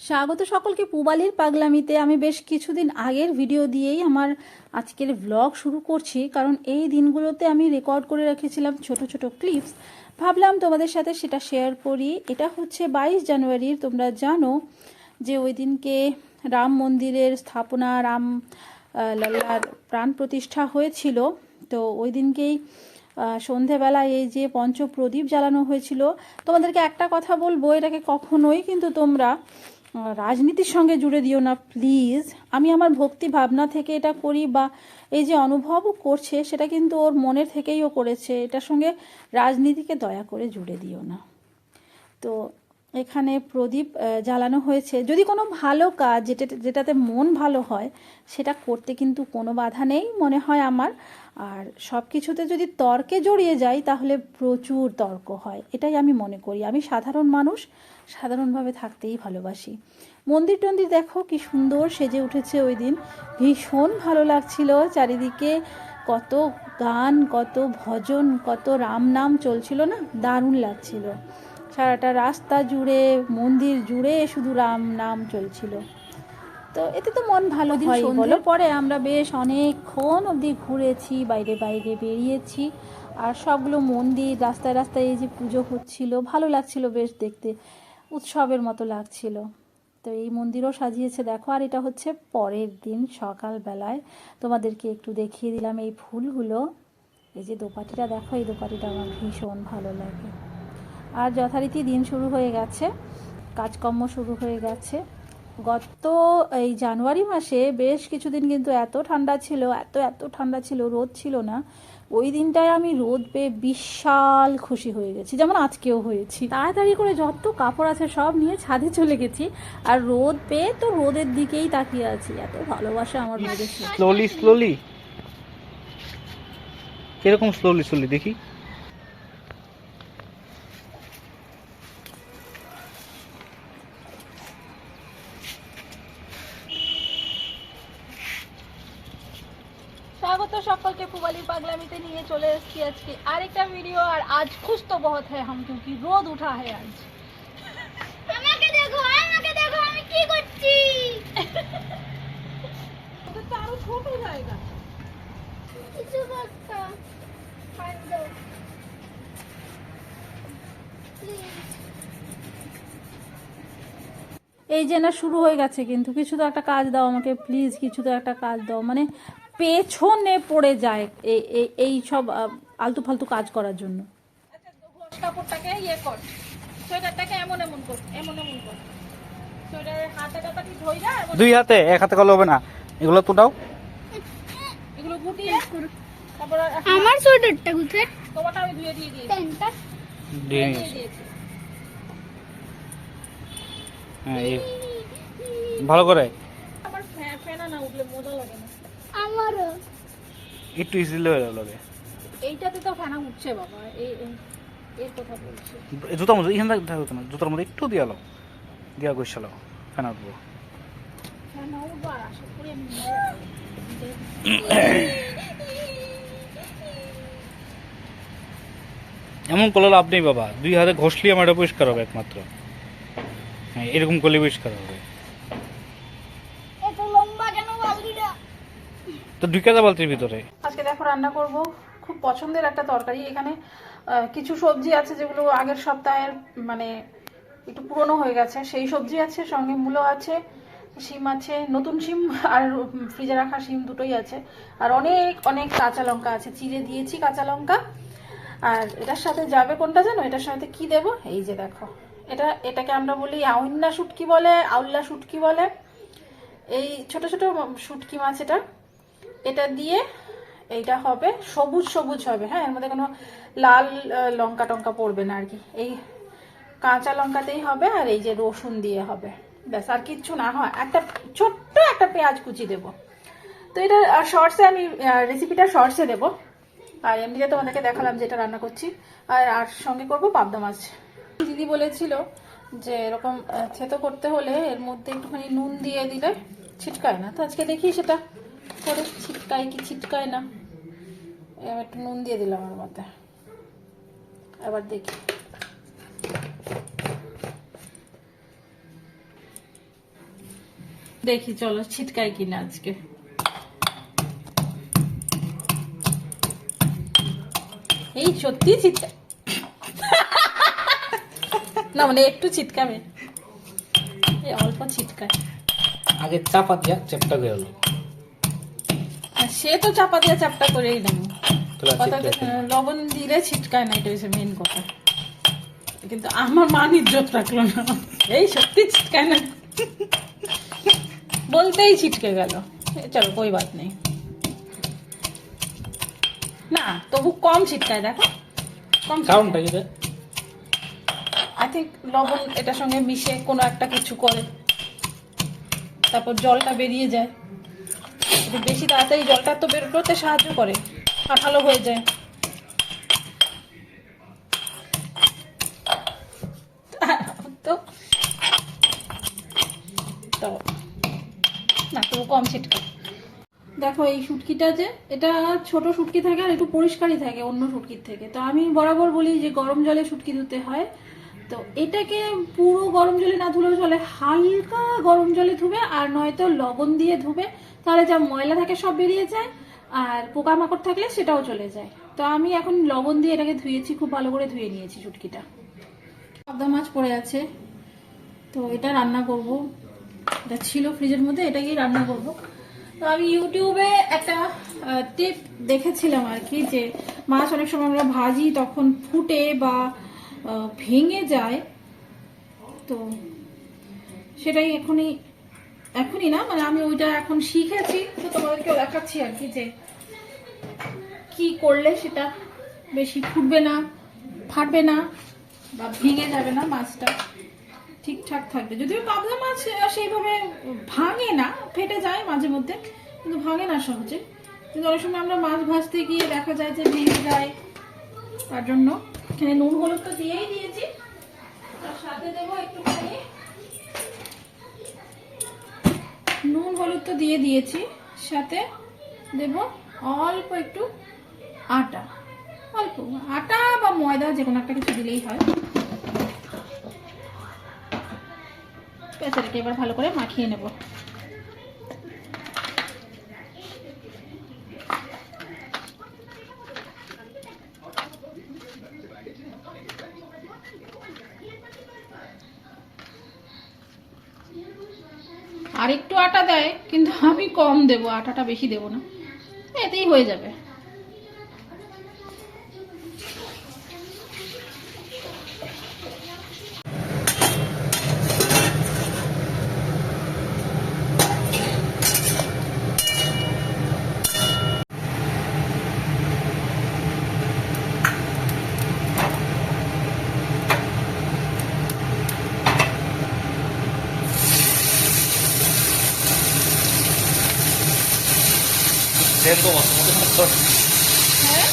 স্বাগত সকলকে পুবালির পাগলামিতে। আমি বেশ কিছুদিন আগের ভিডিও দিয়েই আমার আজকের ব্লগ শুরু করছি, কারণ এই দিনগুলোতে আমি রেকর্ড করে রেখেছিলাম ছোট ছোট ক্লিপস ভাবলাম তোমাদের সাথে সেটা শেয়ার করি। এটা হচ্ছে বাইশ জানুয়ারির, তোমরা জানো যে ওই দিনকে রাম মন্দিরের স্থাপনা, রাম লাল্লার প্রাণ প্রতিষ্ঠা হয়েছিল। তো ওই দিনকেই সন্ধেবেলায় এই যে পঞ্চপ্রদীপ জ্বালানো হয়েছিল, তোমাদেরকে একটা কথা বলব, এটাকে কখনোই কিন্তু তোমরা রাজনীতির সঙ্গে জুড়ে দিও না প্লিজ আমি আমার ভক্তি ভাবনা থেকে এটা করি বা এই যে অনুভব করছে, সেটা কিন্তু ওর মনের থেকেই ও করেছে। এটার সঙ্গে রাজনীতিকে দয়া করে জুড়ে দিও না। তো এখানে প্রদীপ জ্বালানো হয়েছে। যদি কোনো ভালো কাজ যেটা, যেটাতে মন ভালো হয়, সেটা করতে কিন্তু কোনো বাধা নেই মনে হয় আমার। আর সব কিছুতে যদি তর্কে জড়িয়ে যাই, তাহলে প্রচুর তর্ক হয়। এটাই আমি মনে করি। আমি সাধারণ মানুষ, সাধারণভাবে থাকতেই ভালোবাসি। মন্দির টন্দির দেখো, কি সুন্দর সেজে উঠেছে ওই দিন। ভীষণ ভালো লাগছিল চারিদিকে। কত গান, কত ভজন, কত রাম নাম চলছিল না? দারুণ লাগছিল। সারাটা রাস্তা জুড়ে মন্দির জুড়ে শুধু রাম নাম চলছিল। তো এতে তো মন ভালো হয় বলো। পরে আমরা বেশ অনেকক্ষণ অবধি ঘুরেছি বাইরে বাইরে বেরিয়েছি। আর সবগুলো মন্দির রাস্তায় রাস্তায় এই যে পুজো হচ্ছিল ভালো লাগছিল বেশ দেখতে। উৎসবের মতো লাগছিল। তো এই মন্দিরও সাজিয়েছে দেখো। আর এটা হচ্ছে পরের দিন সকালবেলায়। তোমাদেরকে একটু দেখিয়ে দিলাম এই ফুলগুলো। এই যে দোপাটিটা দেখো এই দোপাটিটা আমার ভীষণ ভালো লাগে। আর যথারীতি দিন শুরু হয়ে গেছে কাজকর্ম শুরু হয়ে গেছে। গত এই জানুয়ারি মাসে বেশ কিছুদিন কিন্তু এত ঠান্ডা ছিল এত এত ঠান্ডা ছিল রোদ ছিল না। ওই দিনটায় আমি রোদ পেয়ে বিশাল খুশি হয়ে গেছি যেমন আজকেও হয়েছি। তাড়াতাড়ি করে যত কাপড় আছে সব নিয়ে ছাদে চলে গেছি আর রোদ পেয়ে তো রোদের দিকেই তাকিয়ে আছি। এত ভালোবাসা আমার রোদের স্লোলি স্লোলি কীরকম স্লোলি স্লোলি দেখি স্বাগত সকলকে পুবালির পাগলামিতে নিয়ে চলে এসছি আজকে। আরেকটা ভিডিও আর আজ খুশ তো বহুত হ্যাঁ হাম রোদ উঠা হ্যাঁ আজ। এই যে না শুরু হয়ে গেছে কিন্তু। কিছু তো একটা কাজ দাও আমাকে প্লিজ কিছু তো একটা কাজ দাও। মানে পেছনে পড়ে যায় এই সব আলতু ফালতু কাজ করার জন্য। কাপড়টাকে ইয়ে কর। সোয়েটারটাকে এমন এমন কর এমন এমন কর। সোয়েটারের হাতে টাপাটি ধই না দুই হাতে এক হাতে করলে হবে না। এগুলো তো দাও। এগুলো গুটিয়ে। তারপর আমার সোয়েটারটা কোথায়? তোমারটা আমি ধুয়ে দিয়ে দিয়েছি। প্যান্টটা দিয়ে দিয়ে দিয়েছি। হ্যাঁ ভালো করে আমার ফ্যা- ফেনা না উঠলে মজা লাগে না আমারও একটু ইজিলি হয়ে যাবে এইটাতে তো ফেনা উঠছে বাবা এই এই- এর কথা বলছি। জুতার মধ্যে এখানে দেখা হতো না জুতার মধ্যে একটু দিয়ে আলো দিয়া ফ্যান উঠবো। ফেনা উঠবো আর আশা করি আমি এমন করলে লাভ নেই বাবা দুই হাতে ঘষলি আমার এটা পরিষ্কার হবে একমাত্র। হ্যাঁ এরকম করলে পরিষ্কার হবে। তো ঢুকে যা বালতির ভিতরে। আজকে দেখো রান্না করব। খুব পছন্দের একটা তরকারি। এখানে কিছু সবজি আছে যেগুলো আগের সপ্তাহের মানে একটু পুরনো হয়ে গেছে। সেই সবজি আছে, সঙ্গে মূলো আছে, শিম আছে, নতুন শিম আর ফ্রিজে রাখা শিম দুটোই আছে। আর অনেক অনেক কাঁচা লঙ্কা আছে। চিড়ে দিয়েছি কাঁচা লঙ্কা। আর এটার সাথে যাবে কোনটা জানো? এটার সাথে কি দেব? এই যে দেখো। এটা, এটাকে আমরা বলি আউন্না শুটকি বলে, আউল্লা শুটকি বলে। এই ছোট ছোট শুটকি মাছ এটা। এটা দিয়ে এইটা হবে, সবুজ সবুজ হবে হ্যাঁ? এর মধ্যে কোনো লাল লঙ্কা টঙ্কা পড়বে না আর কি। এই কাঁচা লঙ্কাতেই হবে আর এই যে রসুন দিয়ে হবে। ব্যাস, আর কিচ্ছু না, হয়, একটা ছোট্ট একটা পেঁয়াজ কুচি দেব। তো এটা শর্টসে আমি রেসিপিটা শর্টসে দেব। আর এমনিতে তোমাদেরকে দেখালাম যেটা রান্না করছি। আর আর সঙ্গে করব পাবদা মাছ। দিদি বলেছিল যে এরকম থেতো করতে হলে এর মধ্যে একটুখানি নুন দিয়ে দিলে ছিটকায় না। তো আজকে দেখি সেটা করে ছিটকায় কি ছিটকায় না। এবার একটু নুন দিয়ে দিলাম ওর মধ্যে। আবার দেখি। দেখি চলো ছিটকাই কিনা আজকে। এই সত্যি চিৎকার না মানে একটু ছিটকাবে। এই অল্প ছিটকায়। আগে চাপা দিয়া চেপটা গেল সে তো চাপা দিয়ে চাপটা করেই তো- লবণ দিলে ছিটকায় না এটা হচ্ছে মেন কথা। কিন্তু আমার মান ইজ্জত রাখল না। এই সত্যি ছিটকায় না। বলতেই ছিটকে গেল। চলো কই বাত নেই। না তবু কম ছিটকায় দেখো। কম কারণটা কি? আই থিঙ্ক লবণ এটার সঙ্গে মিশে কোনো একটা কিছু করে। তারপর জলটা বেরিয়ে যায়। একটু বেশি তাড়াতাড়ি জলটা তো বের সাহায্য করে আঠালো হয়ে যায়। তো না, তবু কম ছিটকা দেখো, এই শুটকিটা যে, এটা ছোট শুটকি থাকে আর একটু পরিষ্কারই থাকে অন্য শুটকির থেকে। তো আমি বরাবর বলি যে গরম জলে শুটকি ধুতে হয়। তো এটাকে পুরো গরম জলে না ধুলেও চলে, হালকা গরম জলে ধুবে আর নয়তো লবণ দিয়ে ধুবে, তাহলে যা ময়লা থাকে সব বেরিয়ে যায় আর পোকামাকড় থাকলে সেটাও চলে যায়। তো আমি এখন লবণ দিয়ে এটাকে ধুয়েছি, খুব ভালো করে ধুয়ে নিয়েছি চুটকিটা। পাবদা মাছ পড়ে আছে, তো এটা রান্না করব। এটা ছিল ফ্রিজের মধ্যে, এটাকেই রান্না করব। তো আমি ইউটিউবে একটা টিপ দেখেছিলাম আর কি যে মাছ অনেক সময় আমরা ভাজি তখন ফুটে বা ভেঙে যায়, তো সেটাই এখনই এখনই না মানে আমি ওইটা এখন শিখেছি, তো তোমাদেরকেও দেখাচ্ছি আর কি যে কি করলে সেটা বেশি ফুটবে না, ফাটবে না, বা ভেঙে যাবে না মাছটা, ঠিকঠাক থাকবে। যদিও পাবদা মাছ সেইভাবে ভাঙে না, ফেটে যায় মাঝে মধ্যে, কিন্তু ভাঙে না সহজে। কিন্তু অনেক সময় আমরা মাছ ভাজতে গিয়ে দেখা যায় যে ভেঙে যায়, তার জন্য এখানে নুন হলুদ তো দিয়েই দিয়েছি। তার সাথে দেবো একটুখানি। নুন হলুদ তো দিয়ে দিয়েছি। সাথে দেব অল্প একটু আটা। অল্প। আটা বা ময়দা যে কোনো একটা কিছু দিলেই হয়। পেঁচাটাকে এবার ভালো করে মাখিয়ে নেব। আর একটু আটা দেয়, কিন্তু আমি কম দেব, আটাটা বেশি দেব না। এতেই হয়ে যাবে। দেন তো মাছ মতো মতো হ্যাঁ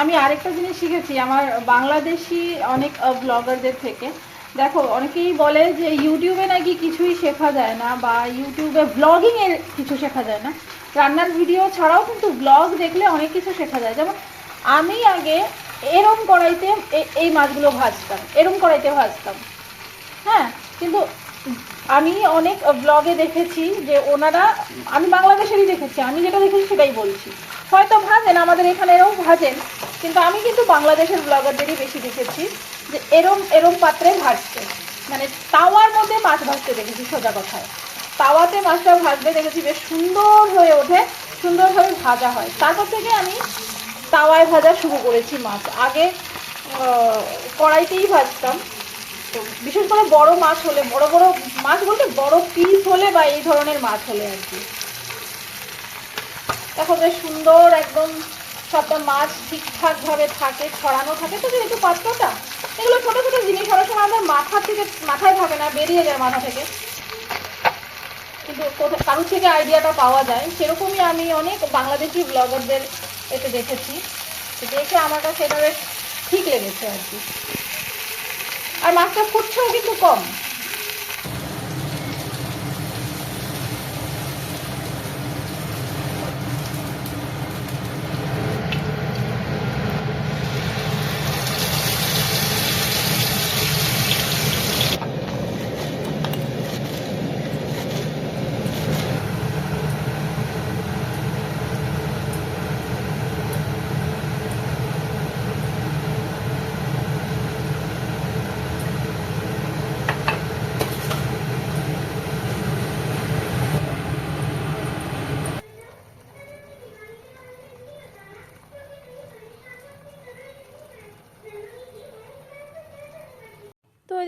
আমি আরেকটা জিনিস শিখেছি, আমার বাংলাদেশি অনেক ব্লগারদের থেকে। দেখো, অনেকেই বলে যে ইউটিউবে নাকি কিছুই শেখা যায় না বা ইউটিউবে ব্লগিং এর কিছু শেখা যায় না। রান্নার ভিডিও ছাড়াও কিন্তু ব্লগ দেখলে অনেক কিছু শেখা যায়। যেমন আমি আগে এরম কড়াইতে এই মাছগুলো ভাজতাম, এরম কড়াইতে ভাজতাম। হ্যাঁ কিন্তু আমি অনেক ব্লগে দেখেছি যে ওনারা, আমি বাংলাদেশেরই দেখেছি, আমি যেটা দেখেছি সেটাই বলছি। হয়তো ভাজেন, আমাদের এখানে এরম ভাজেন। কিন্তু আমি কিন্তু বাংলাদেশের ব্লগারদেরই বেশি দেখেছি যে এরম এরম পাত্রে ভাজতে মানে তাওয়ার মধ্যে মাছ ভাজতে দেখেছি, সোজা কথায়। তাওয়াতে মাছটা ভাজতে দেখেছি, বেশ সুন্দর হয়ে ওঠে সুন্দরভাবে ভাজা হয়। তারপর থেকে আমি তাওয়ায় ভাজা শুরু করেছি মাছ। আগে কড়াইতেই ভাজতাম। তো বিশেষ করে বড় মাছ হলে, বড় বড় মাছ বলতে বড় পিস হলে বা এই ধরনের মাছ হলে আর কি। দেখো বেশ সুন্দর, একদম সবটা মাছ ঠিকঠাকভাবে থাকে, ছড়ানো থাকে, তো যেহেতু পাত্রটা, এগুলো ছোটো ছোটো জিনিস সময় আমাদের মাথা থেকে, মাথায় থাকে না, বেরিয়ে যায় মাথা থেকে। কিন্তু কোথাও কারোর থেকে আইডিয়াটা পাওয়া যায়, সেরকমই আমি অনেক বাংলাদেশি ব্লগারদের এতে দেখেছি। দেখে আমার কাছে এটা বেশ ঠিক লেগেছে আর কি। আর মাছটা ফুটছেও কিন্তু কম।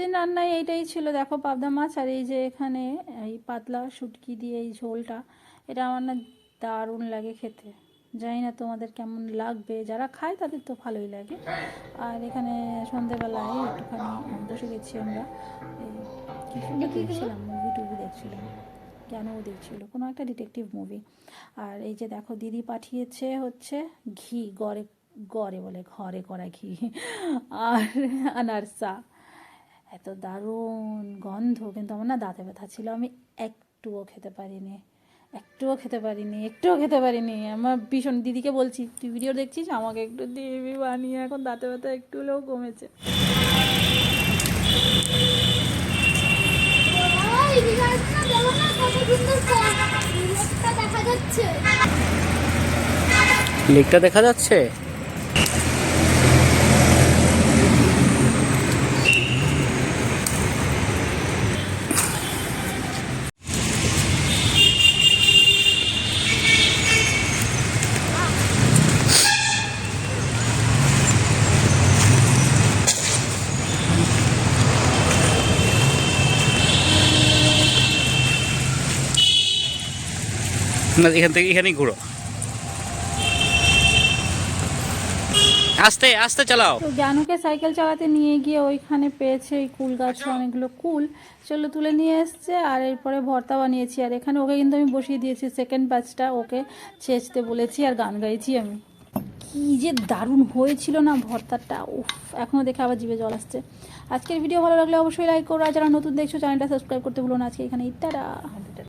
দিন রান্নায় এইটাই ছিল। দেখো পাবদা মাছ আর এই যে এখানে এই পাতলা শুটকি দিয়ে এই ঝোলটা এটা আমার না দারুণ লাগে খেতে। জানি না তোমাদের কেমন লাগবে। যারা খায় তাদের তো ভালোই লাগে। আর এখানে সন্ধেবেলায় একটুখানি বসে গেছি আমরা। কি সুন্দর দেখছিলাম মুভি টুভি দেখছিলাম। কেন দেখছিল? কোনো একটা ডিটেকটিভ মুভি আর এই যে দেখো দিদি পাঠিয়েছে হচ্ছে ঘি গড়ে গড়ে বলে ঘরে করা ঘি। আর আনারসা। এত দারুণ গন্ধ কিন্তু আমার না দাঁতে ব্যথা ছিল। আমি একটুও খেতে পারিনি একটুও খেতে পারিনি একটুও খেতে পারিনি। আমার ভীষণ দিদিকে বলছি তুই ভিডিও দেখছিস? আমাকে একটু দিবি বানিয়ে এখন দাঁতে ব্যথা একটু হলেও কমেছে। লেকটা দেখা যাচ্ছে? না এখান থেকে এখানেই ঘুরো। আস্তে আস্তে চালাও। তো জ্ঞানুকে সাইকেল চালাতে নিয়ে গিয়ে ওইখানে পেয়েছে এই কুল গাছে অনেকগুলো কুল। সেগুলো তুলে নিয়ে এসছে আর এরপরে ভর্তা বানিয়েছি। আর এখানে ওকে কিন্তু আমি বসিয়ে দিয়েছি সেকেন্ড ব্যাচটা ওকে ছেঁচতে বলেছি আর গান গাইছি আমি। কি যে দারুণ হয়েছিল না ভর্তাটা উফ এখনও দেখে আবার জিভে জল আসছে। আজকের ভিডিও ভালো লাগলে অবশ্যই লাইক করো আর যারা নতুন দেখছ চ্যানেলটা সাবস্ক্রাইব করতে ভুলো না। আজকে এখানে ইত্যাটা